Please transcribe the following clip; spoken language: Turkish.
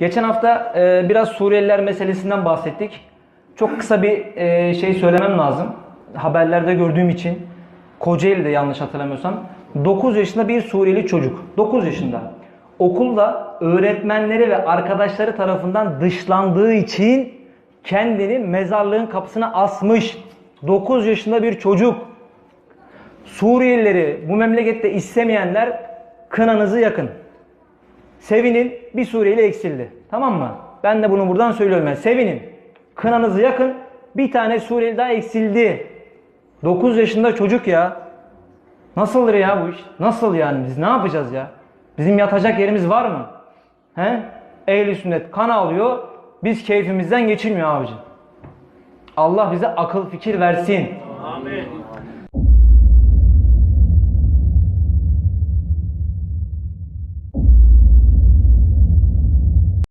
Geçen hafta e, biraz Suriyeliler meselesinden bahsettik. Çok kısa bir e, şey söylemem lazım. Haberlerde gördüğüm için. Kocaeli'de yanlış hatırlamıyorsam. 9 yaşında bir Suriyeli çocuk. 9 yaşında. Okulda öğretmenleri ve arkadaşları tarafından dışlandığı için kendini mezarlığın kapısına asmış. 9 yaşında bir çocuk. Suriyelileri bu memlekette istemeyenler kınanızı yakın. Sevinin bir Suriyeli eksildi. Tamam mı? Ben de bunu buradan söylüyorum. Yani sevinin. Kınanızı yakın. Bir tane Suriyeli daha eksildi. 9 yaşında çocuk ya. Nasıldır ya bu iş? Nasıl yani? Biz ne yapacağız ya? Bizim yatacak yerimiz var mı? He? Ehli sünnet kan alıyor. Biz keyfimizden geçilmiyor abicim. Allah bize akıl fikir versin. Amin.